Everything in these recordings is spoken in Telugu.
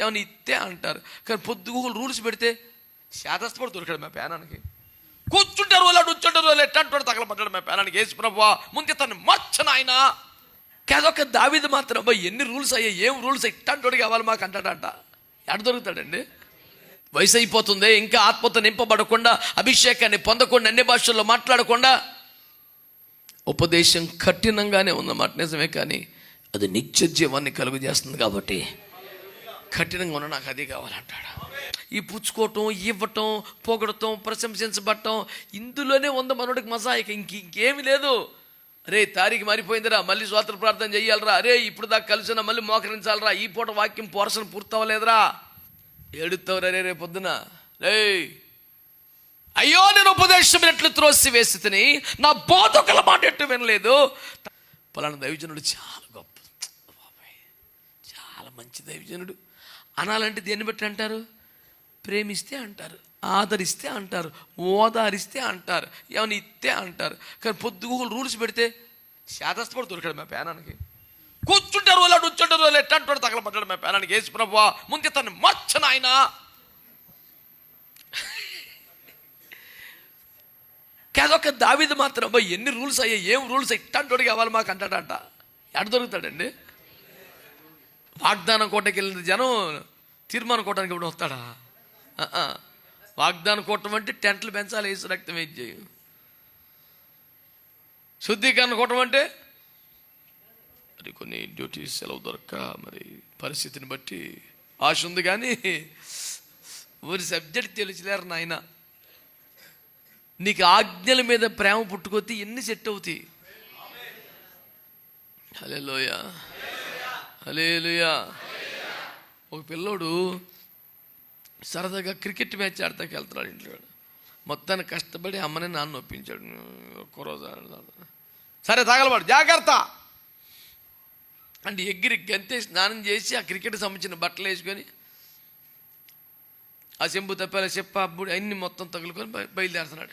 ఏమైనా ఇత్తే అంటారు. కానీ పొద్దుగూకులు రూల్స్ పెడితే శాదస్తపడి దొరికాడు మా పేనానికి కూర్చుంటారు వాళ్ళు కూర్చుంటారు వాళ్ళు ఎట్టంటాడు తగలబడ్డాడు మా పేనానికి ఏసు ప్రభు ముందే తను మర్చను ఆయన కాదొక దావిది మాత్రం అబ్బాయి ఎన్ని రూల్స్ అయ్యాయి ఏం రూల్స్ ఇట్టంటోడు కావాలి మాకు అంటాడంట. ఎడ దొరుకుతాడండి? వయసు అయిపోతుంది ఇంకా ఆత్మతో నింపబడకుండా అభిషేకాన్ని పొందకుండా అన్ని భాషల్లో మాట్లాడకుండా. ఉపదేశం కఠినంగానే ఉందన్నమాట నిజమే కానీ అది నిత్య జీవాన్ని కలుగు చేస్తుంది కాబట్టి. కఠినంగా ఉన్న నాకు అది కావాలంటాడు. ఈ పుచ్చుకోవటం ఇవ్వటం పొగడటం ప్రశంసించబడటం ఇందులోనే ఉంది మనోడికి మజా ఇంక ఇంకేమి లేదు. అరే తారీఖు మారిపోయిందిరా మళ్ళీ స్వాతంత్ర ప్రార్థన చేయాలరా అరే ఇప్పుడు దాకా కలిసిన మళ్ళీ మోకరించాలరా. ఈ పూట వాక్యం పోరసన పూర్తవలేదురా. ఏడుతావురా రే రేపు పొద్దున. రే అయ్యో నేను ఉపదేశం ఎట్లు త్రోసి వేసి తిని నా బోధకుల మాట ఎట్టు వినలేదు. పలానా దైవజనుడు చాలా గొప్ప. చాలా మంచి దైవజనుడు. అనాలంటే దేన్ని బట్టి అంటారు? ప్రేమిస్తే అంటారు ఆదరిస్తే అంటారు ఓదారిస్తే అంటారు ఏమైనా ఇస్తే అంటారు. కానీ పొద్దుగూకులు రూల్స్ పెడితే శాదస్తపడి దొరికాడు మా పేనానికి. కూర్చుంటారు వాళ్ళు కూర్చుంటారు వాళ్ళు ఎట్టంటాడు తగలబడ్డాడు మా పేనానికి. వేసి ప్రభు ముందే తను మచ్చన ఆయన కాదొక దావిది మాత్రం అబ్బాయి ఎన్ని రూల్స్ అయ్యాయి ఏం రూల్స్ ఇట్టంటోడు కావాలి మాకు అంటాడంట. ఎడ దొరుకుతాడండి? వాగ్దానం కోటకి వెళ్ళిన జనం తీర్మానం కోటానికి ఇప్పుడు వస్తాడా? వాగ్దానం కోటం అంటే టెంట్లు పెంచాలి వేసి రక్తం ఏం చేయం. శుద్ధీకరణ కోటం అంటే మరి కొన్ని డ్యూటీస్ సెలవు దొరక్క మరి పరిస్థితిని బట్టి ఆశ ఉంది కానీ ఊరి సబ్జెక్ట్ తెలిసిలేరు నాయన. నీకు ఆజ్ఞల మీద ప్రేమ పుట్టుకొత్తి ఎన్ని సెట్ అవుతాయి? హలే లోయ హలేలుయా ఒక పిల్లోడు సరదాగా క్రికెట్ మ్యాచ్ ఆడతాకి వెళ్తున్నాడు ఇంట్లో మొత్తాన్ని కష్టపడి అమ్మని నాన్న ఒప్పించాడు. ఒక్క రోజు సరే తగలబడు జాగ్రత్త. అంటే ఎగ్గిరి గంతే స్నానం చేసి ఆ క్రికెట్ సంబంధించిన బట్టలు వేసుకొని ఆ చెంబు తప్పాల చెప్ప అప్పుడు అన్ని మొత్తం తగులుకొని బయలుదేరుతున్నాడు.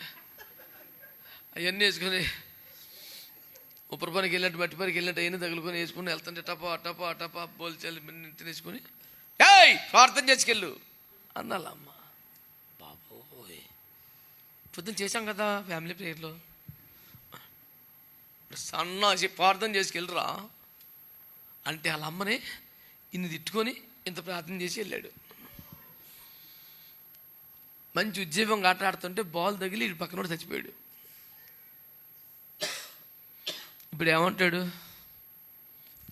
అవన్నీ వేసుకొని ఉప్పర పనికి వెళ్ళినట్టు మట్టి పనికి వెళ్ళినట్టు అయినా తగులుకొని వేసుకుని వెళ్తుంటే టపా టపా టపా బోల్చాలి తినేసుకొని ఏయ్ ప్రార్థన చేసుకెళ్ళు అన్నాళ్ళ అమ్మ. బాబోయ్. పొద్దున్న చేశాం కదా ఫ్యామిలీ ప్రేయర్లో. సన్నాసి ప్రార్థన చేసుకెళ్ళరా అంటే వాళ్ళ అమ్మని ఇన్ని తిట్టుకొని ఇంత ప్రార్థన చేసి వెళ్ళాడు. మంచి ఉద్యోగం ఆట ఆడుతుంటే బాల్ తగిలి ఇటు పక్కన చచ్చిపోయాడు. ఇప్పుడు ఏమంటాడు?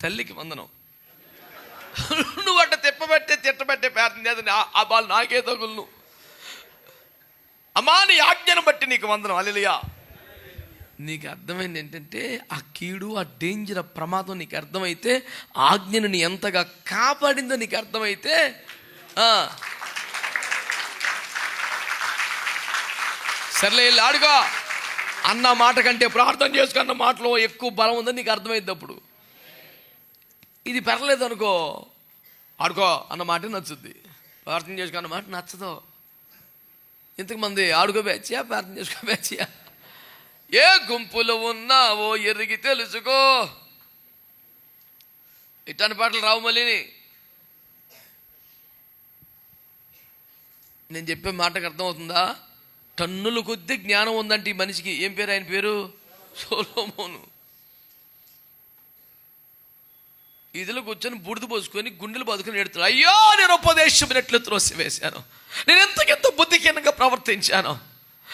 తల్లికి వందనం. నువ్వు అట్ట తిప్పబట్టే తిట్టబట్టే ప్రార్థన చేద్దని ఆ బాల్ నాకే తగులును. అమ్మా నీ ఆజ్ఞను బట్టి నీకు వందనం. అలెలియా నీకు అర్థమైంది ఏంటంటే ఆ కీడు ఆ డేంజర్ ఆ ప్రమాదం నీకు అర్థమైతే ఆజ్ఞను నీ ఎంతగా కాపాడిందో నీకు అర్థమైతే సర్లే వెళ్ళి ఆడుకో. అన్న మాట కంటే ప్రార్థన చేసుకున్న మాటలో ఎక్కువ బలం ఉందని నీకు అర్థమైంది అప్పుడు. ఇది పెరలేదు అనుకో ఆడుకో అన్న మాట నచ్చుద్ది. ప్రార్థన చేసుకున్న మాట నచ్చదు. ఇంతకుమంది ఆడుకో బ్యాచ్యా ప్రార్థన చేసుకో బ్యాచ్యా. ఏ గుంపులో ఉన్నావో ఎరిగి తెలుసుకో. ఇట్లాంటి పాటలు రావు మళ్ళీని నేను చెప్పే మాటకు అర్థమవుతుందా? టన్నుల కొద్ది జ్ఞానం ఉందంటే ఈ మనిషికి ఏం పేరు ఆయన పేరు? సోలోమోను. ఇదిలో కూర్చొని బుడిద పోసుకొని గుండెలు బతుకుని ఎడుతున్నాడు అయ్యో నేను ఉపదేశమైనట్లు త్రోసి వేశాను నేను ఎంతకెంత బుద్ధిహీనంగా ప్రవర్తించాను.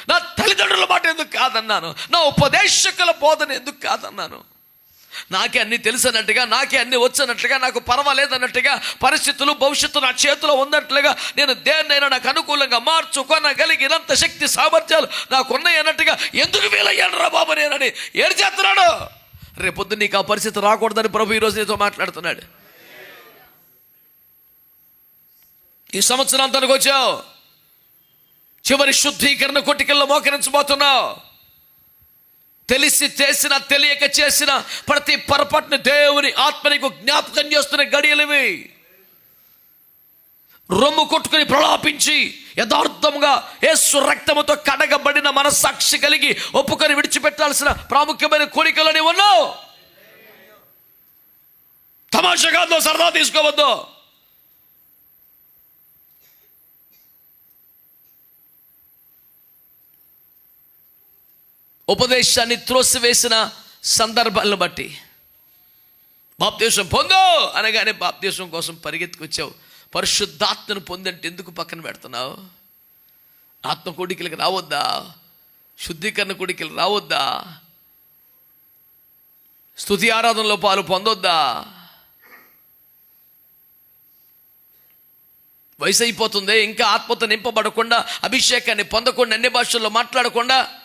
నా తల్లిదండ్రుల మాట ఎందుకు కాదన్నాను? నా ఉపదేశకుల బోధన ఎందుకు కాదన్నాను? నాకే అన్ని తెలిసినట్టుగా నాకే అన్ని వచ్చినట్లుగా నాకు పర్వాలేదన్నట్టుగా పరిస్థితులు భవిష్యత్తు నా చేతిలో ఉన్నట్లుగా నేను దేన్నైనా నాకు అనుకూలంగా మార్చుకొనగలిగినంత శక్తి సామర్థ్యాలు నాకున్నాయి అన్నట్టుగా ఎందుకు వీలయ్యాడు రా బాబు నేనని ఏడు చేస్తున్నాడు రేపొద్దు నీకు ఆ పరిస్థితి రాకూడదని ప్రభు ఈరోజు నీతో మాట్లాడుతున్నాడు. ఈ సంవత్సరాంతానికి వచ్చావు. చివరి శుద్ధీకరణ కొట్టికల్లో మోకరించబోతున్నావు. తెలిసి చేసిన తెలియక చేసిన ప్రతి పొరపాటుని దేవుని ఆత్మనికి జ్ఞాపకం చేస్తున్న గడియలవి రొమ్ము కొట్టుకుని ప్రలాపించి యథార్థముగా ఏసు రక్తముతో కడగబడిన మనస్సాక్షి కలిగి ఒప్పుకొని విడిచిపెట్టాల్సిన ప్రాముఖ్యమైన కోరికలని ఉన్నావు తమాషగా సరదా తీసుకోవద్దు. ఉపదేశాన్ని త్రోసివేసిన సందర్భాలను బట్టి. బాప్తీసం పొందు! అనగానే బాప్తీసం కోసం పరిగెత్తుకొచ్చావు. పరిశుద్ధాత్మను పొందంటే ఎందుకు పక్కన పెడుతున్నావు? ఆత్మ కొడికలకు రావద్దా? శుద్ధీకరణ కోడికలు రావద్దా? స్థుతి ఆరాధనలో పాలు పొందొద్దా? వయసు అయిపోతుంది ఇంకా ఆత్మతో నింపబడకుండా అభిషేకాన్ని పొందకుండా అన్ని భాషల్లో మాట్లాడకుండా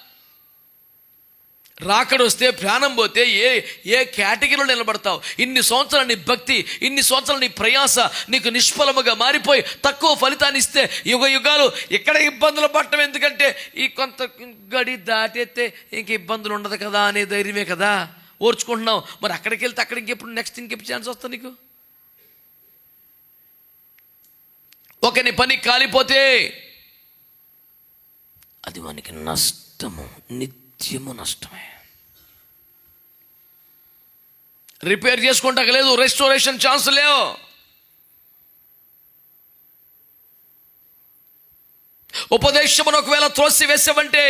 రాకడొస్తే ప్రాణం పోతే ఏ ఏ కేటగిరీలో నిలబడతావు? ఇన్ని సంవత్సరాలు నీ భక్తి ఇన్ని సంవత్సరాలు నీ ప్రయాస నీకు నిష్ఫలముగా మారిపోయి తక్కువ ఫలితాన్ని ఇస్తే యుగ యుగాలు ఇక్కడ ఇబ్బందులు పడటం ఎందుకంటే ఈ కొంత గడి దాటేస్తే ఇంక ఇబ్బందులు ఉండదు కదా అనే ధైర్యమే కదా. ఓర్చుకుంటున్నావు. మరి అక్కడికి వెళ్తే అక్కడికి ఇంకెప్పుడు నెక్స్ట్ ఇంకెప్పుడు ఛాన్స్ వస్తా నీకు? ఒక నీ పని కాలిపోతే అది మనకి నష్టము. నిత్యము నష్టమే. రిపేర్ చేసుకుంటాక లేదు రెస్టోరేషన్ ఛాన్స్ లేవు. ఉపదేశమును ఒకవేళ త్రోసి వేసామంటే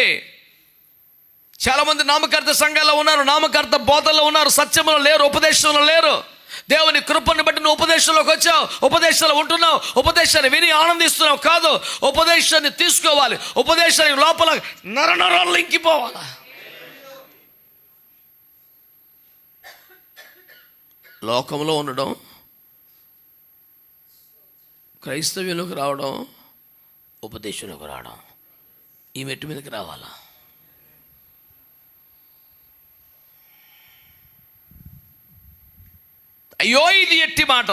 చాలామంది నామకర్త సంఘాల్లో ఉన్నారు నామకర్త బోధల్లో ఉన్నారు సత్యములో లేరు ఉపదేశంలో లేరు. దేవుని కృపను బట్టి నువ్వు ఉపదేశంలోకి వచ్చావు ఉపదేశంలో ఉంటున్నావు ఉపదేశాన్ని విని ఆనందిస్తున్నావు కాదు ఉపదేశాన్ని తీసుకోవాలి ఉపదేశానికి లోపల నరనరాలు ఇంకిపోవాలి. లోకంలో ఉండడం క్రైస్తవ్యంలోకి రావడం ఉపదేశంలోకి రావడం ఈ మెట్టు మీదకి రావాలా? అయ్యో ఇది ఎట్టి మాట.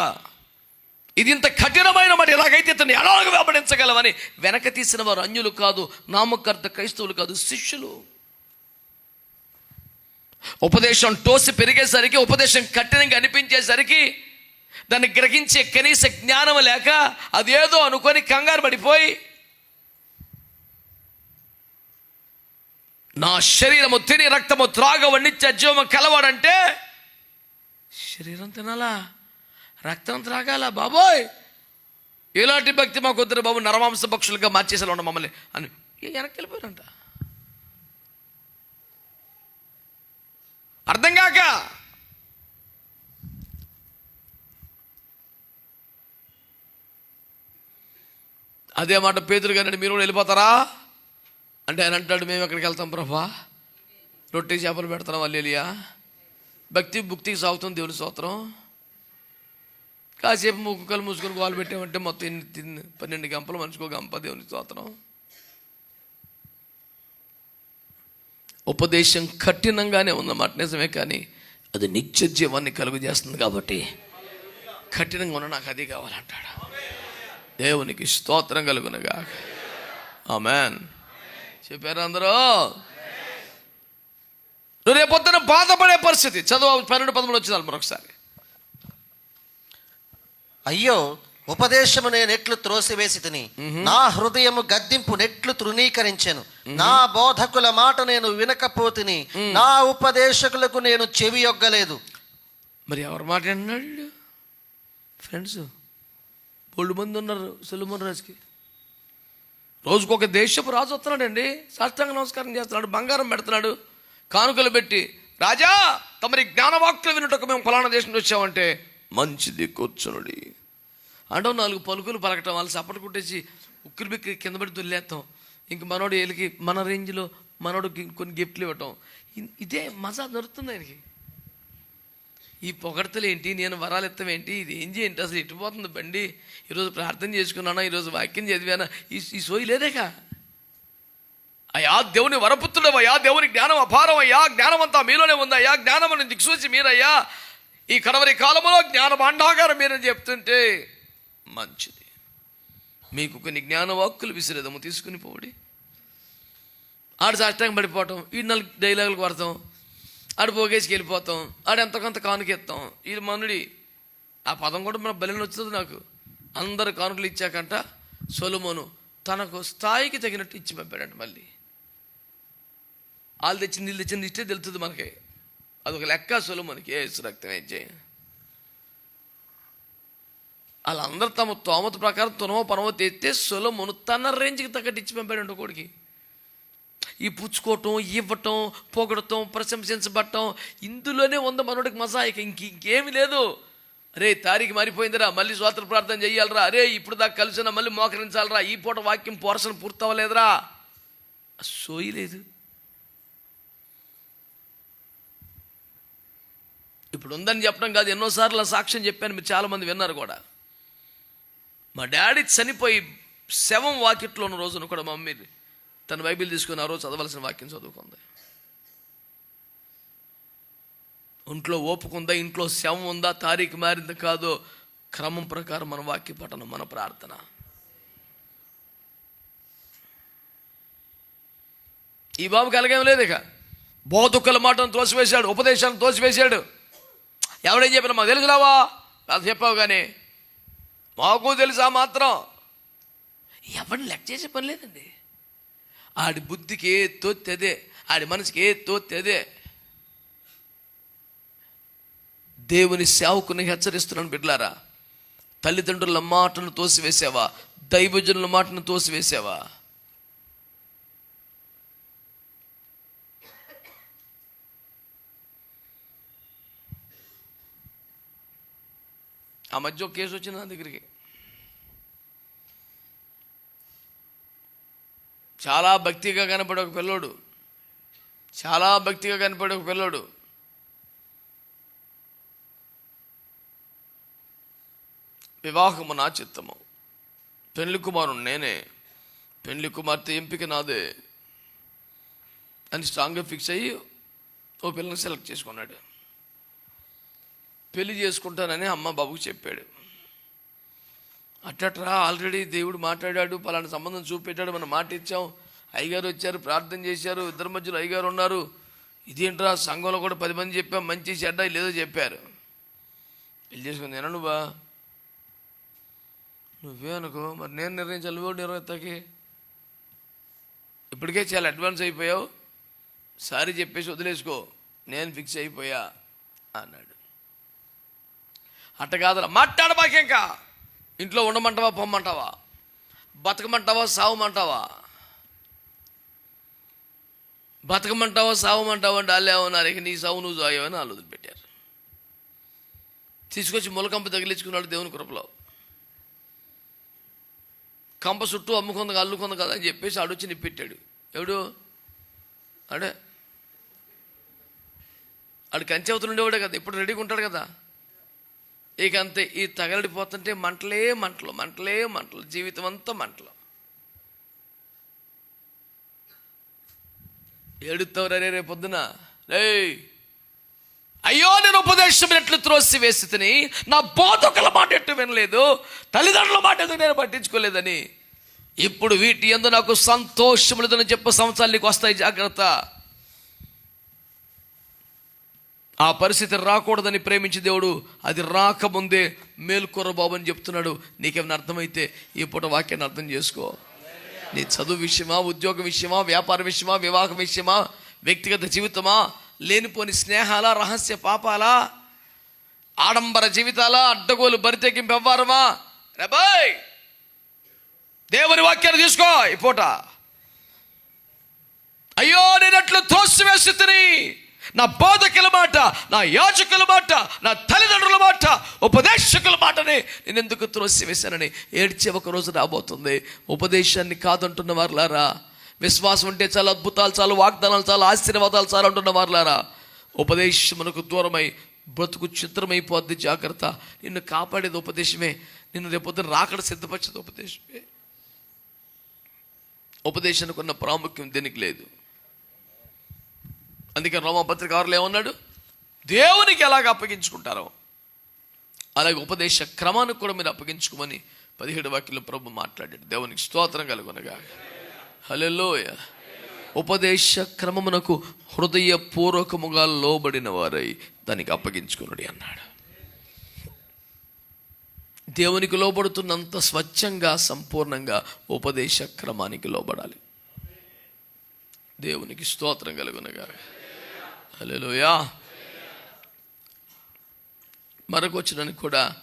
ఇది ఇంత కఠినమైన మాట. ఎలాగైతే ఇతన్ని ఎలాగ వెంబడించగలవని వెనక తీసిన వారు అన్యులు కాదు నామకర్త క్రైస్తవులు కాదు శిష్యులు. ఉపదేశం టోసి పెరిగేసరికి ఉపదేశం కఠినంగా అనిపించేసరికి దాన్ని గ్రహించే కనీస జ్ఞానం లేక అదేదో అనుకొని కంగారు పడిపోయి నా శరీరము తిని రక్తము త్రాగ నిత్య కలవాడంటే శరీరం తినాలా? రక్తం త్రాగాల? బాబోయ్! ఎలాంటి భక్తి మాకు వద్దరు బాబు. నరమాంస పక్షులుగా మార్చేసేలా ఉండ మమ్మల్ని అని. వెనక్కి వెళ్ళిపోయారంట? అర్థం కాక? అదే మాట పేదరు కానీ మీరు కూడా వెళ్ళిపోతారా? అంటే ఆయన అంటాడు మేము ఎక్కడికి వెళ్తాం ప్రభా? రొట్టె చేపలు పెడతాం అల్లెలియా. భక్తి భుక్తికి సాగుతుంది దేవుని స్తోత్రం. కాసేపు ముక్కలు మూసుకొని గోలు పెట్టామంటే మొత్తం ఎన్ని పన్నెండు గంపలు మనిషికో గంప దేవుని స్తోత్రం. ఉపదేశం కఠినంగానే ఉందన్నమాట నిజమే కానీ అది నిత్య జీవాన్ని కలుగు చేస్తుంది కాబట్టి కఠినంగా ఉన్న నాకు అది కావాలంటాడు. దేవునికి స్తోత్రం కలుగునగా ఆమెన్. చెప్పారు అందరూ? నువ్వు రేపొద్దున బాధపడే పరిస్థితి. చదువు పన్నెండు పదమూడు వచ్చింది మరొకసారి అయ్యో ఉపదేశము నేను ఎట్లు త్రోసివేసి తిని. నా హృదయము గద్దింపు నెట్లు తృణీకరించెను. నా బోధకుల మాట నేను వినకపోతిని నా ఉపదేశకులకు నేను చెవి యొగ్గలేదు మరి ఎవరు మాట అన్నాడు ఫ్రెండ్స్ బోల్డ్ మంది ఉన్నారు సులుమన్ రాజుకి. రోజుకు ఒక దేశపు రాజు వస్తున్నాడండి. సాష్టాంగ నమస్కారం చేస్తున్నాడు బంగారం పెడుతున్నాడు కానుకలు పెట్టి రాజా తమరి జ్ఞానవాక్యులు వినుటకు మేము ఫలానా దేశం వచ్చామంటే మంచిది కూర్చునుడి. అంటే నాలుగు పలుకులు పలకటం వాళ్ళు చప్పటి కుట్టేసి ఉక్కిరి బిక్కిరి కింద పడి దొల్లేస్తాం ఇంక మనోడు వీళ్ళకి మన రేంజ్లో మనోడు కొన్ని గిఫ్ట్లు ఇవ్వటం. ఇదే మజా దొరుకుతుంది ఆయనకి. ఈ పొగడతలు ఏంటి? నేను వరాలు ఏంటి? ఇది ఏం చేయండి? అసలు ఎట్టిపోతుంది బండి? ఈరోజు ప్రార్థన చేసుకున్నానా? ఈరోజు వాక్యం చదివానా? ఈ ఈ సోయి లేదేకా? అయ్యా దేవుని వరపుత్రుడు అయ్యా దేవుని జ్ఞానం అపారం అయ్యా జ్ఞానం అంతా మీలోనే ఉందయ్యా జ్ఞానం అని దిక్సూచి మీరయ్యా. ఈ కడవరి కాలంలో జ్ఞాన భాండాగారం మీరని చెప్తుంటే మంచిది. మీకు కొన్ని జ్ఞాన వాక్కులు విసిరేదము తీసుకుని పోడి. ఆడు సాష్టంగా పడిపోవటం ఈ నాలుగు డైలాగులకు కొడతాం ఆడు పోగేసి వెళ్ళిపోతాం ఆడు ఎంత కొంత కానుకెత్తాం ఈ మనుడి ఆ పదం కూడా మన బలిని వచ్చింది నాకు. అందరు కానుకలు ఇచ్చాకంట సొలుమోను తనకు స్థాయికి తగినట్టు ఇచ్చి పంపాడంట మళ్ళీ. వాళ్ళు తెచ్చింది నీళ్ళు తెచ్చింది ఇష్టే తెలుస్తుంది మనకి. అదొక లెక్క సొలుమోనికి ఏ రక్తం ఏం చేయ? వాళ్ళందరూ తమ తోమత ప్రకారం తునమో పనమో తెస్తే సొలమును తన రేంజ్కి తగ్గట్టు ఇచ్చి పంపాడు కొడుకి. ఈ పుచ్చుకోవటం ఇవ్వటం పొగడటం ప్రశంసించబడటం ఇందులోనే ఉంది మనోడికి మజాయిక ఇంక ఇంకేమీ లేదు. అరే తారీఖు మారిపోయిందిరా మళ్ళీ స్వాతంత్ర ప్రార్థన చేయాలరా అరే ఇప్పుడు దాకా కలిసిన మళ్ళీ మోకరించాలరా. ఈ పూట వాక్యం పోర్షన్ పూర్తవలేదురా. సోయి లేదు. ఇప్పుడు ఉందని చెప్పడం కాదు ఎన్నోసార్లు సాక్ష్యం చెప్పాను మీరు చాలామంది విన్నారు కూడా. మా డాడీ చనిపోయి శవం వాకిట్లో ఉన్న రోజున కూడా మమ్మీ తన బైబిల్ తీసుకుని ఆ రోజు చదవలసిన వాక్యం చదువుకుంది. ఒంట్లో ఓపుకుందా ఇంట్లో శవం ఉందా? తారీఖు మారింది కాదో? క్రమం ప్రకారం మన వాక్య పఠనం మన ప్రార్థన. ఈ బాబుకి అలాగేం లేదు ఇక. బోధుక్కల మాటను తోసివేశాడు ఉపదేశాన్ని తోసివేశాడు. ఎవడేం చెప్పినా మాకు తెలుసులావా అది చెప్పావు కానీ మాకు తెలుసా మాత్రం? ఎవరిని లెక్క చేసే పని లేదండి. ఆడి బుద్ధికి ఏ తోత్తి అదే ఆడి మనసుకి ఏ తోత్తి అదే దేవుని సేవకుని హెచ్చరిస్తున్నాను బిడ్లారా తల్లిదండ్రుల మాటను తోసివేసావా? దైవజనుల మాటను తోసివేసావా? ఆ మధ్య ఒక కేసు వచ్చింది నా దగ్గరికి. చాలా భక్తిగా కనపడే ఒక పిల్లోడు. చాలా భక్తిగా కనపడే ఒక పిల్లోడు. వివాహము నా చిత్తము. పెళ్ళి కుమారుడు నేనే. పెళ్ళి కుమార్తె ఎంపిక నాదే అని స్ట్రాంగ్గా ఫిక్స్ అయ్యి ఓ పిల్లని సెలెక్ట్ చేసుకున్నాడు. పెళ్ళి చేసుకుంటానని అమ్మ బాబుకు చెప్పాడు. అట్టట్రా ఆల్రెడీ దేవుడు మాట్లాడాడు పలానా సంబంధం చూపెట్టాడు మనం మాట ఇచ్చాం. అయ్యగారు వచ్చారు ప్రార్థన చేశారు ఇద్దరి మధ్యలో అయ్యగారు ఉన్నారు. ఇదేంట్రా సంఘంలో కూడా పది మంది చెప్పాం మంచి చెడ్డ లేదో చెప్పారు. పెళ్ళి చేసుకుని నేను నువ్వా? నువ్వే అనుకో మరి నేను నిర్ణయించాలి నువ్వు నిర్ణయిస్తాకి. ఇప్పటికే చాలా అడ్వాన్స్ అయిపోయావు. సారీ చెప్పేసి వదిలేసుకో నేను ఫిక్స్ అయిపోయా అన్నాడు. అట్ట కాదురా మాట్లాడబాకేంకా ఇంట్లో ఉండమంటావా పొమ్మంటావా? బతకమంటావా సావమంటావా? బతకమంటావా సావమంటావా అంటే వాళ్ళు ఏమన్నారు ఇక నీ సావు నువ్వు సాయవని ఆలోచన పెట్టారు. తీసుకొచ్చి ములకంప తగిలించుకున్నాడు దేవుని కృపలో. కంప చుట్టూ అమ్ముకుంది అల్లుకుంది కదా అని చెప్పేసి ఆడొచ్చి నిప్పెట్టాడు. ఎవడు? అడే ఆడు కంచె అవతలు ఉండేవాడే కదా ఇప్పుడు రెడీగా ఉంటాడు కదా. ఇక అంతే ఈ తగలడిపోతుంటే మంటలే మంటలు మంటలే మంటలు జీవితం అంతా మంటలు. ఏడుతావు రే రేపు పొద్దున? రేయ్! అయ్యో నేను ఉపదేశం ఎట్లు త్రోసి వేసి తిని నా బోధకుల మాట ఎట్టు వినలేదు తల్లిదండ్రుల మాట ఎందుకు నేను పట్టించుకోలేదని? ఇప్పుడు వీటి ఎందు నాకు సంతోషం లేదని చెప్పే సంవత్సరాలు నీకు వస్తాయి జాగ్రత్త. ఆ పరిస్థితి రాకూడదని ప్రేమించి దేవుడు అది రాకముందే మేల్కొర బాబు అని చెప్తున్నాడు. నీకేమైనా అర్థమైతే ఈ పూట వాక్యాన్ని అర్థం చేసుకో. నీ చదువు విషయమా ఉద్యోగ విషయమా వ్యాపార విషయమా వివాహ విషయమా వ్యక్తిగత జీవితమా లేనిపోని స్నేహాల రహస్య పాపాలా ఆడంబర జీవితాలా అడ్డగోలు బరితెగింపు వ్యవహారమా? రేబాయ్ దేవుని వాక్యాన్ని తీసుకో ఈ పూట. అయ్యో నేనట్లు తోసివేసి తిని నా బోధకుల మాట నా యాజకుల మాట నా తల్లిదండ్రుల మాట ఉపదేశకుల మాటని నేను ఎందుకు త్రోసివేశానని ఏడ్చే ఒక రోజు రాబోతుంది. ఉపదేశాన్ని కాదంటున్న వారులారా విశ్వాసం ఉంటే చాలా అద్భుతాలు చాలు వాగ్దానాలు చాలు ఆశీర్వాదాలు చాలు అంటున్న వారులారా. ఉపదేశమునకు దూరమై బ్రతుకు చిత్రమైపోద్ది జాగ్రత్త. నిన్ను కాపాడేది ఉపదేశమే నిన్ను రేపొద్దున రాకడ సిద్ధపరిచేది ఉపదేశమే. ఉపదేశానికి ఉన్న ప్రాముఖ్యం దేనికి లేదు. అందుకే రోమపత్రిక ఆరులో ఏమన్నాడు? దేవునికి ఎలాగ అప్పగించుకుంటారో అలాగే ఉపదేశ క్రమానికి కూడా మీరు అప్పగించుకోమని పదిహేడు వాక్యంలో ప్రభు మాట్లాడాడు. దేవునికి స్తోత్రం కలుగునగా. హలోయ ఉపదేశ క్రమమునకు హృదయపూర్వకముగా లోబడిన వారై దానికి అప్పగించుకునుడి అన్నాడు. దేవునికి లోబడుతున్నంత స్వచ్ఛంగా సంపూర్ణంగా ఉపదేశ క్రమానికి లోబడాలి. దేవునికి స్తోత్రం కలుగునగా. హలోయా మరొక వచ్చినానికి కూడా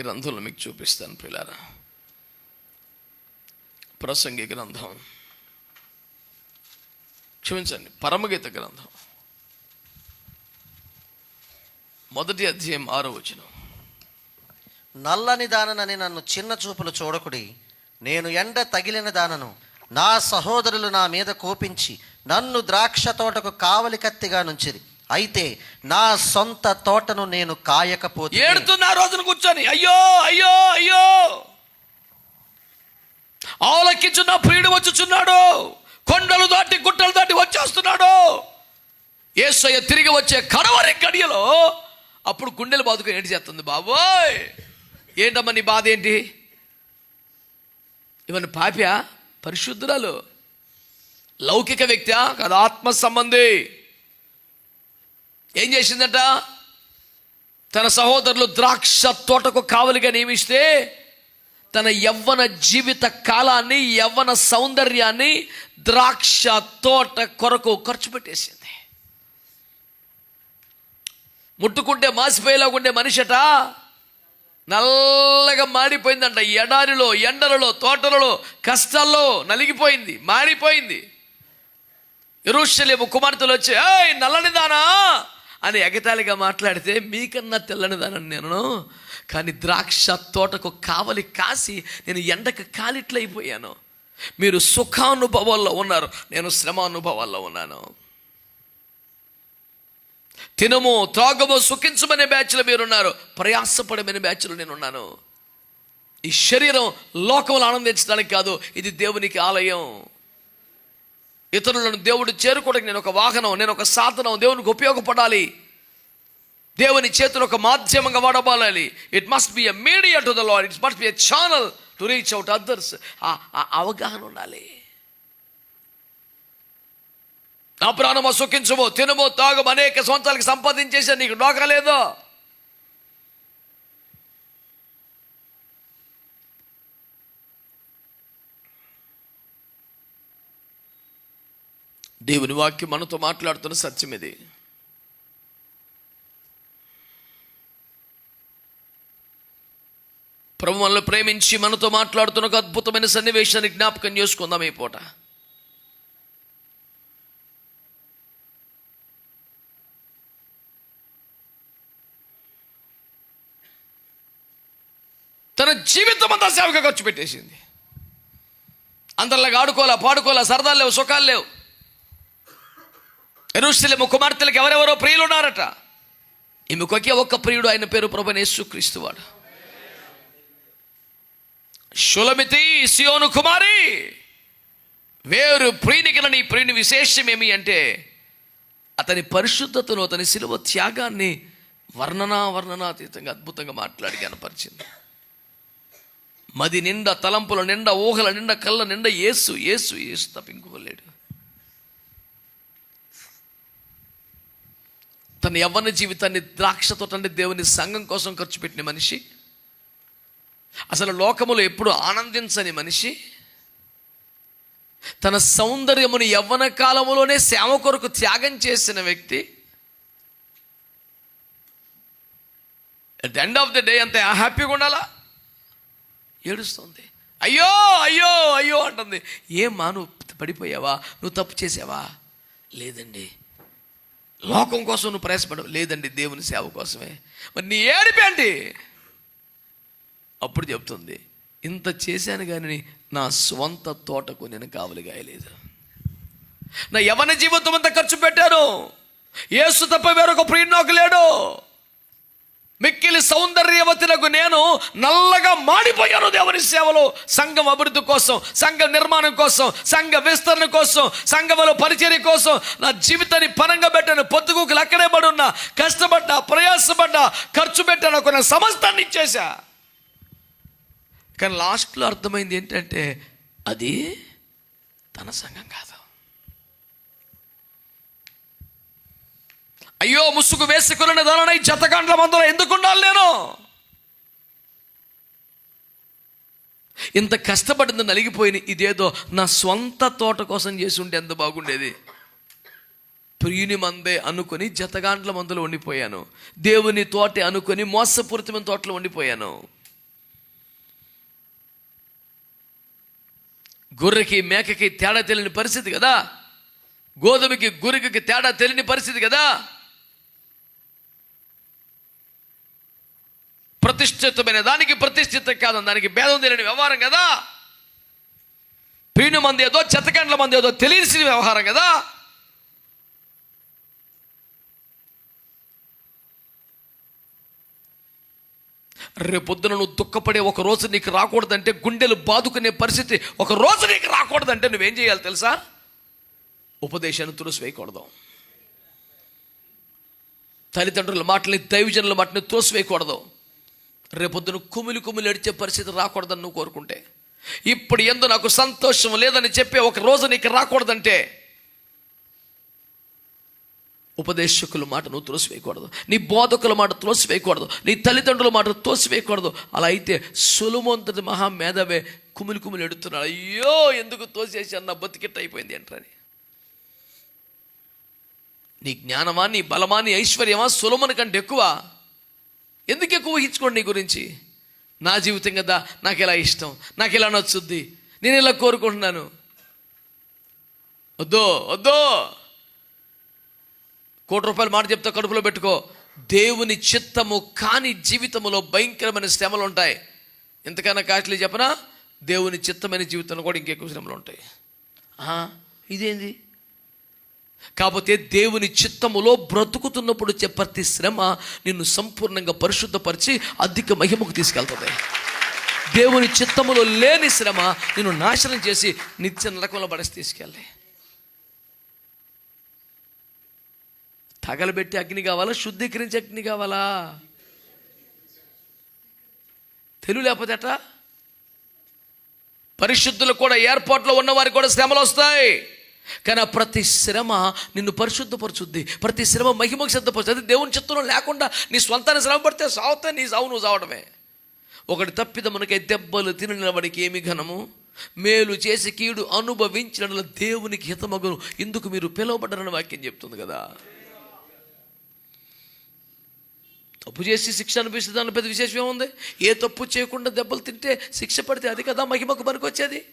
గ్రంథంలో మీకు చూపిస్తాను పిల్లారా ప్రసంగి గ్రంథం. క్షమించండి పరమగీత గ్రంథం. మొదటి అధ్యాయం ఆరో వచనం. నల్లని దాననని నన్ను చిన్న చూపులు చూడకుడి నేను ఎండ తగిలిన దానను నా సహోదరులు నా మీద కోపించి నన్ను ద్రాక్ష తోటకు కావలి కత్తిగా నుంచిది అయితే నా సొంత తోటను నేను కాయకపోతే ఏడుతున్న రోజున కూర్చొని. అయ్యో అయ్యో అయ్యో. ఆవులెక్కించున్న ప్రియుడు వచ్చుచున్నాడు. కొండలు దాటి గుట్టలు దాటి వచ్చేస్తున్నాడు. ఏసయ్య తిరిగి వచ్చే కడవరి గడియలో అప్పుడు గుండెలు బాదుకుని ఏంటి చేస్తుంది బాబోయ్? ఏంటమ్మా నీ బాధ ఏంటి? ఇవన్నీ పాప్యా పరిశుద్ధురాలు. లౌకిక వ్యక్తి కాదు ఆత్మ సంబంధి. ఏం చేసిందట? తన సహోదరులు ద్రాక్ష తోటకు కావలిగా నియమిస్తే తన యవ్వన జీవిత కాలాన్ని యవ్వన సౌందర్యాన్ని ద్రాక్ష తోట కొరకు ఖర్చు పెట్టేసింది. ముట్టుకుంటే మాసిపోయేలా ఉండే మనిషట నల్లగా మాడిపోయిందంట. ఎడారిలో ఎండలలో తోటలలో కష్టాల్లో నలిగిపోయింది మాడిపోయింది. ఎరుషలేము కుమార్తెలు వచ్చి ఏయ్ నల్లనిదానా అని ఎగతాళిగా మాట్లాడితే మీకన్నా తెల్లనిదానని నేను కానీ ద్రాక్ష తోటకు కావలి కాసి నేను ఎండకు కాలిట్లయిపోయాను. మీరు సుఖానుభవాల్లో ఉన్నారు. నేను శ్రమానుభవాల్లో ఉన్నాను. తినము త్రాగము సుఖించమనే బ్యాచ్లో మీరున్నారు. ప్రయాసపడమనే బ్యాచ్లో నేనున్నాను. ఈ శరీరం లోకంలో ఆనందించడానికి కాదు ఇది దేవునికి ఆలయం. ఇతరులను దేవుడు చేరుకోవడానికి నేను ఒక వాహనం నేను ఒక సాధనం దేవునికి ఉపయోగపడాలి. దేవుని చేతులు ఒక మాధ్యమంగా వాడబడాలి. It must be a media to the lad it must be a channel to reach out others ఆ అవగాహన ఉండాలి. నా ప్రాణమో సుఖించుమో తినమో తాగము అనేక సంవత్సరాలకి సంపాదించేసా నీకు డోకలేదు దేవుని వాక్యం మనతో మాట్లాడుతున్న సత్యం ఇది. ప్రభు మనల్ని ప్రేమించి మనతో మాట్లాడుతున్న ఒక అద్భుతమైన సన్నివేశాన్ని జ్ఞాపకం చేసుకుందాం ఈ పూట. తన జీవితం అంతా సేవగా ఖర్చు పెట్టేసింది. అందరిలాగా ఆడుకోలే పాడుకోలే సరదాలు లేవు సుఖాలు లేవు. ఎరుసలేము కుమార్తెలకు ఎవరెవరో ప్రియులు ఉన్నారట ఈమెకు ఒకే ఒక్క ప్రియుడు ఆయన పేరు ప్రభు యేసుక్రీస్తు వాడు. షులమితి సియోను కుమారి వేరు ప్రియునికి నీ ప్రియుని విశేషం ఏమి అంటే అతని పరిశుద్ధతను అతని శిలువ త్యాగాన్ని వర్ణనా వర్ణనాతీతంగా అద్భుతంగా మాట్లాడి కనపరిచింది మది నిండా తలంపుల నిండా ఊహల నిండా కళ్ళ నిండా ఏసు ఏసు ఏసు తప్ప తన యవ్వన జీవితాన్ని ద్రాక్ష అంటే దేవుని సంఘం కోసం ఖర్చు పెట్టిన మనిషి. అసలు లోకములో ఎప్పుడు ఆనందించని మనిషి. తన సౌందర్యమును యవ్వన కాలములోనే సేవ కొరకు త్యాగం చేసిన వ్యక్తి. At end of the day అంత హ్యాపీగా ఉండాలా? ఏడుస్తుంది. అయ్యో అయ్యో అయ్యో అంటుంది. ఏమా నువ్వు పడిపోయావా? నువ్వు తప్పు చేసావా? లేదండి. లోకం కోసం నువ్వు ప్రయాసపడవు. లేదండి దేవుని సేవ కోసమే. మరి నీ ఏడిపేంటి అప్పుడు చెప్తుంది ఇంత చేశాను కానీ నా స్వంత తోటకు నేను కావలి గాయలేదు నా యవన జీవితం అంతా ఖర్చు పెట్టాను. ఏసు తప్ప వేరొక ప్రియుడు నాకు లేడు. మిక్కిలి సౌందర్యవతినకు నేను నల్లగా మాడిపోయాను దేవుని సేవలో. సంఘం అభివృద్ధి కోసం సంఘ నిర్మాణం కోసం సంఘ విస్తరణ కోసం సంఘంలో పరిచర్య కోసం నా జీవితాన్ని పనంగా పెట్టాను పొద్దుగుకులు అక్కడే పడున్నా కష్టపడ్డా ప్రయాసపడ్డా ఖర్చు పెట్టాను కొన్ని సమస్తాన్ని ఇచ్చేసా కానీ లాస్ట్లో అర్థమైంది ఏంటంటే అది తన సంఘం కాదు. అయ్యో ముసుగు వేసుకుని దానై జతగండ్ల మందులో ఎందుకు ఉండాలి నేను? ఇంత కష్టపడింది నలిగిపోయిన ఇదేదో నా స్వంత తోట కోసం చేసి ఉంటే ఎంత బాగుండేది? ప్రియుని మందే అనుకొని జతగాండ్ల మందులో ఉండిపోయాను. దేవుని తోటే అనుకుని మోసపూరితమైన తోటలో ఉండిపోయాను. గొర్రెకి మేకకి తేడా తెలియని పరిస్థితి కదా? గోధుమకి గురికకి తేడా తెలియని పరిస్థితి కదా? ప్రతిష్ఠితమైన దానికి ప్రతిష్ఠిత కాదు దానికి భేదం తెలియని వ్యవహారం కదా. పీను మంది ఏదో చెత్తకండ్ల మంది ఏదో తెలియని వ్యవహారం కదా. రేపొద్దున నువ్వు దుఃఖపడే ఒక రోజు నీకు రాకూడదంటే గుండెలు బాదుకునే పరిస్థితి ఒక రోజు నీకు రాకూడదంటే నువ్వేం చేయాలి తెలుసా? ఉపదేశాన్ని తులసివేయకూడదు తల్లిదండ్రుల మాటని దైవజనుల మాటని తోసివేయకూడదు రేపొద్దున కుమిలి కుమిలి ఎడిచే పరిస్థితి రాకూడదని నువ్వు కోరుకుంటే. ఇప్పుడు ఎందు నాకు సంతోషం లేదని చెప్పి ఒక రోజు నీకు రాకూడదంటే. ఉపదేశకుల మాట నువ్వు త్రోసివేయకూడదు. నీ బోధకుల మాట త్రోసివేయకూడదు. నీ తల్లిదండ్రుల మాట తోసివేయకూడదు. అలా అయితే సులుమంతటి మహా మేధవే కుమిలి కుమిలి ఎడుతున్నాడు అయ్యో ఎందుకు తోసేసి అన్న బతికెట్ అయిపోయింది ఏంటని నీ జ్ఞానమా నీ బలమా నీ ఐశ్వర్యమా సులమని కంటే ఎక్కువ ఎందుకు ఎక్కువ ఊహించుకోండి నీ గురించి? నా జీవితం కదా నాకు ఇలా ఇష్టం నాకు ఇలా నచ్చుద్ది? నేను ఇలా కోరుకుంటున్నాను? వద్దో వద్దో! కోటి రూపాయలు మాట చెప్తా కడుపులో పెట్టుకో. దేవుని చిత్తము కాని జీవితంలో భయంకరమైన శ్రమలు ఉంటాయి. ఎంతకైనా కాస్ట్లీ చెప్పనా? దేవుని చిత్తమైన జీవితంలో కూడా ఇంకెక్కువ శ్రమలు ఉంటాయి. ఇదేంది? కాకపోతే దేవుని చిత్తములో బ్రతుకుతున్నప్పుడు వచ్చే ప్రతి శ్రమ నిన్ను సంపూర్ణంగా పరిశుద్ధపరిచి అధిక మహిమకు తీసుకెళ్తుంది. దేవుని చిత్తములో లేని శ్రమ నిన్ను నాశనం చేసి నిత్య నరకంలో పడేసి తీసుకెళ్ళి. తగలబెట్టి అగ్ని కావాలా? శుద్ధీకరించే అగ్ని కావాలా? తెలుగు లేకపోతే పరిశుద్ధులు కూడా ఏర్పాట్లో ఉన్నవారికి కూడా శ్రమలు వస్తాయి. కానీ ఆ ప్రతి శ్రమ నిన్ను పరిశుద్ధపరుచుద్ది. ప్రతి శ్రమ మహిమకు సిద్ధపరుస్తుంది అది దేవుని చిత్తంలో లేకుండా నీ స్వంతాన్ని శ్రమ పడితే సావుతే నీ సావు నువ్వు సావడమే. ఒకటి తప్పిదమునకై దెబ్బలు తినిన వాడికి ఏమి ఘనము? మేలు చేసి కీడు అనుభవించిన దేవునికి హితమగును. ఇందుకు మీరు పిలువబడ్డారని వాక్యం చెప్తుంది కదా. తప్పు చేసి శిక్ష అనిపిస్తుంది దాని పెద్ద విశేషం ఏముంది? ఏ తప్పు చేయకుండా దెబ్బలు తింటే శిక్ష పడితే అది కదా మహిమకు పనికొచ్చేది?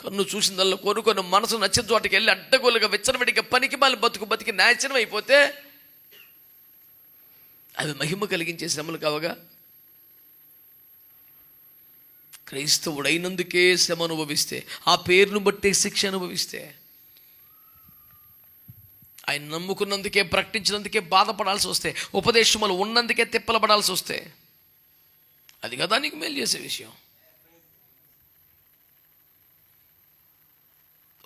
కన్ను చూసిందల్లా కోరుకొని మనసు నచ్చిన చోటకి వెళ్ళి అడ్డగోలుగా విచ్చనవిడిగా పనికి మళ్ళీ బతుకు బతికి నాశనం అయిపోతే అవి మహిమ కలిగించే శ్రమలు కావగా క్రైస్తవుడైనందుకే శ్రమ అనుభవిస్తే ఆ పేరును బట్టే శిక్ష అనుభవిస్తే ఆయన నమ్ముకున్నందుకే ప్రకటించినందుకే బాధపడాల్సి వస్తే ఉపదేశములు ఉన్నందుకే తిప్పలపడాల్సి వస్తే అది కదా నీకు మేలు చేసే విషయం.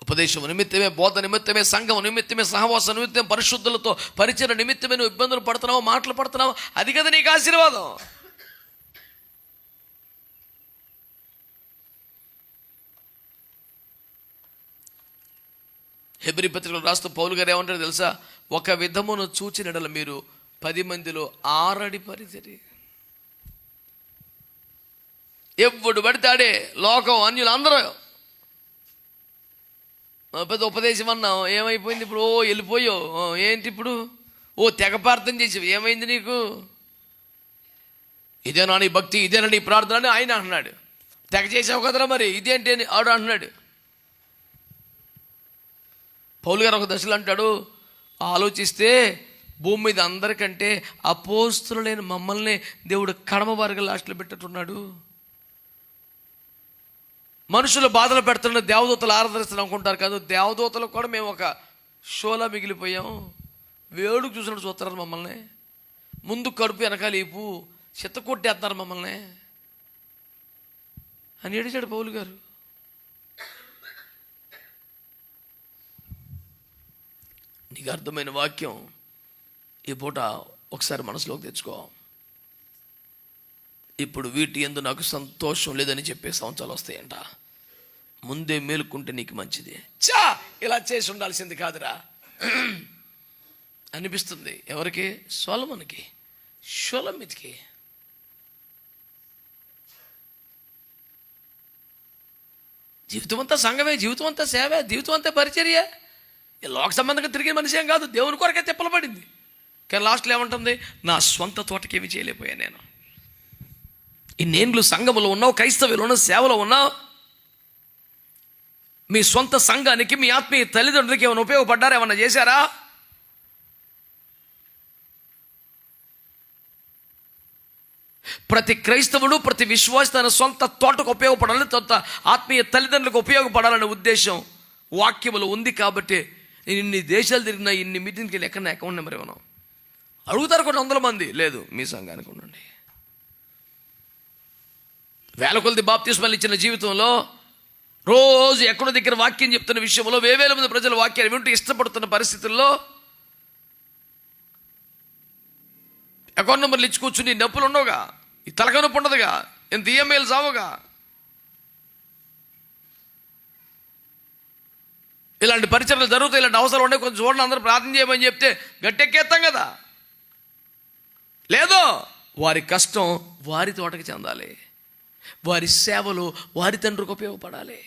ఉపదేశం నిమిత్తమే బోధ నిమిత్తమే సంఘం నిమిత్తమే సహవాస నిమిత్తమే పరిశుద్ధులతో పరిచయ నిమిత్తమే నువ్వు ఇబ్బందులు పడుతున్నావు మాటలు పడుతున్నావు అది కదా నీకు ఆశీర్వాదం. హెబ్రి పత్రికలు రాస్తూ పౌలు గారు ఏమంటారు తెలుసా? ఒక విధమును చూచినడల మీరు పది మందిలో ఆరడి పరిచరి. ఎప్పుడు ఆడే లోకం అన్యులు అందరూ. పెద్ద ఉపదేశం అన్నావు. ఏమైపోయింది ఇప్పుడు? ఓ వెళ్ళిపోయావు. ఓ, ఏంటి ఇప్పుడు? ఓ తెగ ప్రార్థన చేసావు. ఏమైంది నీకు? ఇదేనా నీ భక్తి ఇదేనా నీ ప్రార్థన అని ఆయన అంటున్నాడు. తెగ చేసావు కదరా మరి? ఇదేంటి అని ఆడు అంటున్నాడు. పౌలు గారు ఒక దశలో అంటాడు ఆలోచిస్తే భూమి మీద అందరికంటే అపోస్తులు లేని మమ్మల్ని దేవుడు కడమ వారికి లాస్ట్లో పెట్టట్టున్నాడు మనుషులు బాధలు పెడుతున్న దేవదూతలు ఆరాధరిస్తున్న అనుకుంటారు కాదు. దేవదూతలు కూడా మేము ఒక షోలా మిగిలిపోయాం. వేడుకు చూసినట్టు చూస్తారు మమ్మల్ని. ముందు కడుపు వెనకాల ఈపు చిత్త కొట్టేస్తున్నారు మమ్మల్ని. అని ఏడిచాడు పౌలు గారు. నీకు అర్థమైన వాక్యం ఈ పూట ఒకసారి మనసులోకి తెచ్చుకో. ఇప్పుడు వీటి ఎందు నాకు సంతోషం లేదని చెప్పే సంవత్సరాలు వస్తాయంట. ముందే మేలుకుంటే నీకు మంచిది. చా ఇలా చేసి ఉండాల్సింది కాదురా. అనిపిస్తుంది ఎవరికి? సోలమన్కి. షోలమితికి జీవితం అంతా సంఘమే జీవితం అంతా సేవే జీవితం అంతా పరిచర్య లోక సంబంధంగా తిరిగే మనిషి ఏం కాదు దేవుని కొరకే తిప్పలపడింది కానీ లాస్ట్లో ఏమంటుంది? నా స్వంత తోటకేమి చేయలేకపోయాను నేను. ఇన్నేండ్లు సంఘములో ఉన్నావు క్రైస్తవులు ఉన్నావు సేవలో ఉన్నావు. మీ సొంత సంఘానికి మీ ఆత్మీయ తల్లిదండ్రులకి ఏమైనా ఉపయోగపడ్డారా? ఏమన్నా చేశారా? ప్రతి క్రైస్తవుడు ప్రతి విశ్వాసి తన సొంత తోటకు ఉపయోగపడాలని సొంత ఆత్మీయ తల్లిదండ్రులకు ఉపయోగపడాలనే ఉద్దేశం వాక్యములు ఉంది కాబట్టి నేను ఇన్ని దేశాలు తిరిగినా ఇన్ని మీటింగ్కి వెళ్ళి ఎక్కడ అకౌంట్ నెంబర్ ఇవ్వను అడుగుతారు కొన్ని వందల మంది. లేదు మీ సంఘానికి ఉండండి. వేల కొలది బాప్తిస్మలు ఇచ్చిన జీవితంలో రోజు ఎక్కడో దగ్గర వాక్యం చెప్తున్న విషయంలో వేవేల మంది ప్రజలు వాక్యాన్ని వింటూ ఇష్టపడుతున్న పరిస్థితుల్లో అకౌంట్ నెంబర్లు ఇచ్చి కూర్చుని నొప్పులు ఉండవుగా? ఈ తలక నొప్పి ఉండదుగా? ఎంత ఈఎంఐలు సావుగా? ఇలాంటి పరిచయలు జరుగుతాయి ఇలాంటి అవసరాలు ఉండే కొంచెం చూడండి అందరూ ప్రార్థన చేయమని చెప్తే గట్టెక్కేస్తాం కదా? లేదో? వారి కష్టం వారి తోటకి చెందాలి. వారి సేవలు వారి తండ్రికి ఉపయోగపడాలి.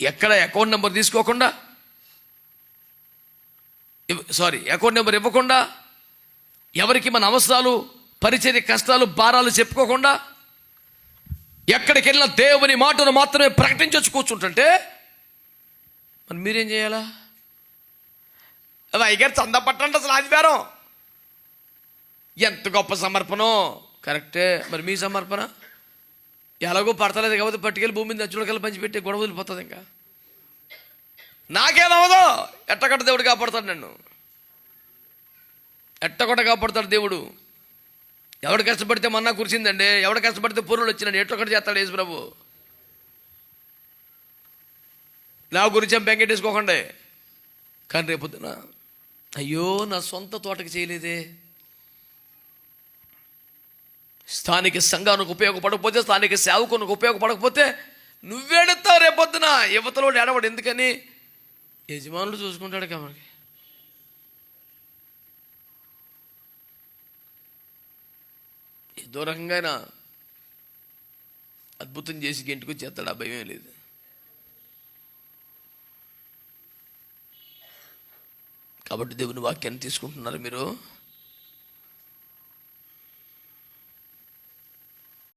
ఎక్కడ అకౌంట్ నెంబర్ తీసుకోకుండా సారీ అకౌంట్ నెంబర్ ఇవ్వకుండా ఎవరికి మన అవసరాలు పరిచర్య కష్టాలు భారాలు చెప్పుకోకుండా ఎక్కడికి వెళ్ళినా దేవుని మాటను మాత్రమే ప్రకటించొచ్చు కూర్చుంటుంటే మరి మీరేం చేయాలా? వైగారు చంద పట్టండి అసలు ఆదివారం. ఎంత గొప్ప సమర్పణం. కరెక్టే. మరి మీ సమర్పణ? ఎలాగో పడతలేదు కాబట్టి పట్టుకెళ్ళి భూమి మీద అచ్చులకెళ్ళి పంచిపెట్టి గొడవ వదిలిపోతుంది ఇంకా. నాకేదవదో ఎట్టగొట్ట దేవుడు కాపాడుతాడు నన్ను. ఎట్టగొట్ట కాపాడుతాడు దేవుడు. ఎవడు కష్టపడితే మన్నా కురిసిందండి. ఎవడు కష్టపడితే పూర్వులు వచ్చినండి ఎట్టొకటి చేస్తాడు యేసు ప్రభు. నా గురించి ఏం వెంకటేసుకోకండి కానీ రేపొద్దున అయ్యో నా సొంత తోటకి చేయలేదే. స్థానిక సంఘానికి ఉపయోగపడకపోతే స్థానిక సేవకునికి ఉపయోగపడకపోతే నువ్వేడుతావు రేపొద్దున యువతలో ఏడవడు ఎందుకని? యజమానులు చూసుకుంటాడు కాబట్టి ఏదో రకంగా అయినా అద్భుతం చేసి ఇంటికి వచ్చేస్తాడు ఆ భయం లేదు. కాబట్టి దేవుని వాక్యాన్ని తీసుకుంటున్నారు మీరు.